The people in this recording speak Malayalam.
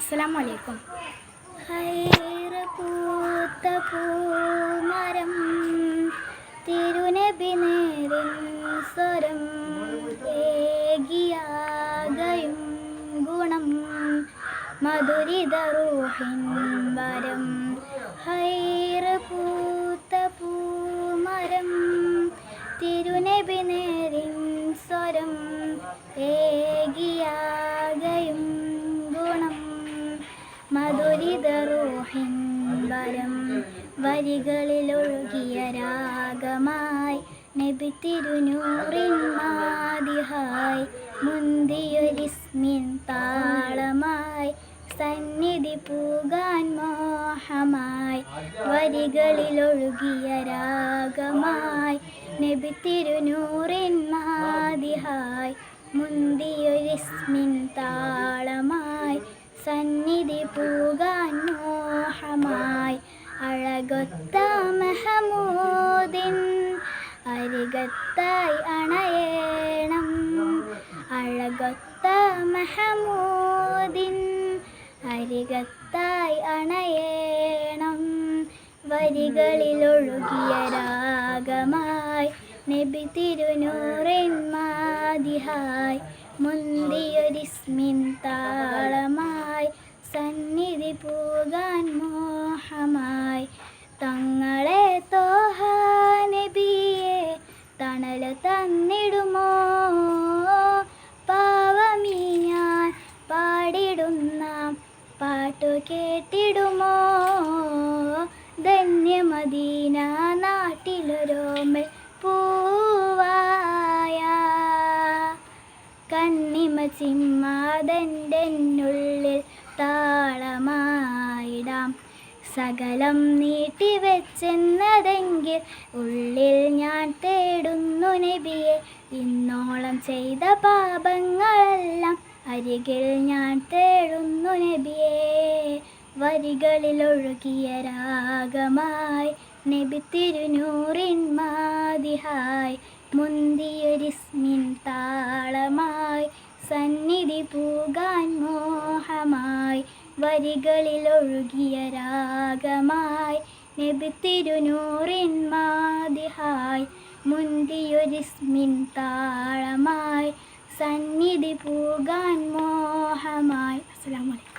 അസ്സലാമു അലൈക്കും ഹൈറ പൂത്ത പൂമരം തിരുനബി നേരിൻ സ്വരം ഏകിയാകയും ഗുണം മധുരിത റൂഹിൻ വരം. ഹൈറ പൂത്ത പൂമരം തിരുനബി നേരിൻ സ്വരം ഏകിയാകയും വരം വരികളിലൊഴുകിയ രാഗമായി നബി തിരുനൂറിൻ മാതിഹായി മുന്തിയൊരിസ്മിൻ താളമായി സന്നിധി പൂകാൻ മോഹമായി വരികളിലൊഴുകിയ രാഗമായി നബി തിരുനൂറിൻ മാതിഹായി മുന്തിയൊരിസ്മിൻ താളമായി അഴകൊത്ത മെഹമൂദിൻ. അരികത്തായി അണയേണം. അഴകൊത്ത മെഹമൂദിൻ. അരികത്തായി അണയേണം. വരികളിലൊഴുകിയ രാഗമായി നബി തിരുനൂറിൻ മാതിഹായ്. മുന്തിയൊരിസ്മിൻ താളമായി തന്നിടുമോ? പാവമീ ഞാൻ പാടിടുന്ന പാട്ടു കേട്ടിടുമോ? ധന്യമദീന നാട്ടിലൊരോമൽ പൂവായ കണ്ണിമ ചിമ്മാതന്റെന്നുള്ളിൽ താളമായിടാം. സകലം നീട്ടിവെച്ചെന്നതെങ്കിൽ ഉള്ളിൽ ഞാൻ നബിയെ ഇന്നോളം ചെയ്ത പാപങ്ങളെല്ലാം അരികിൽ ഞാൻ തേടുന്നു നബിയെ. വരികളിൽ ഒഴുകിയ രാഗമായി നബി തിരുനൂറിൻ മാതിഹായി മുന്തിയൊരിസ്മിൻ താളമായി സന്നിധി പൂകാൻ മോഹമായി വരികളിൽ ഒഴുകിയ രാഗമായി നബി തിരുനൂറിൻ മുന്തിയൊരിസ്മിൻ താളമായി സന്നിധി പൂകാൻ മോഹമായി. അസ്സലാമു അലൈക്കും.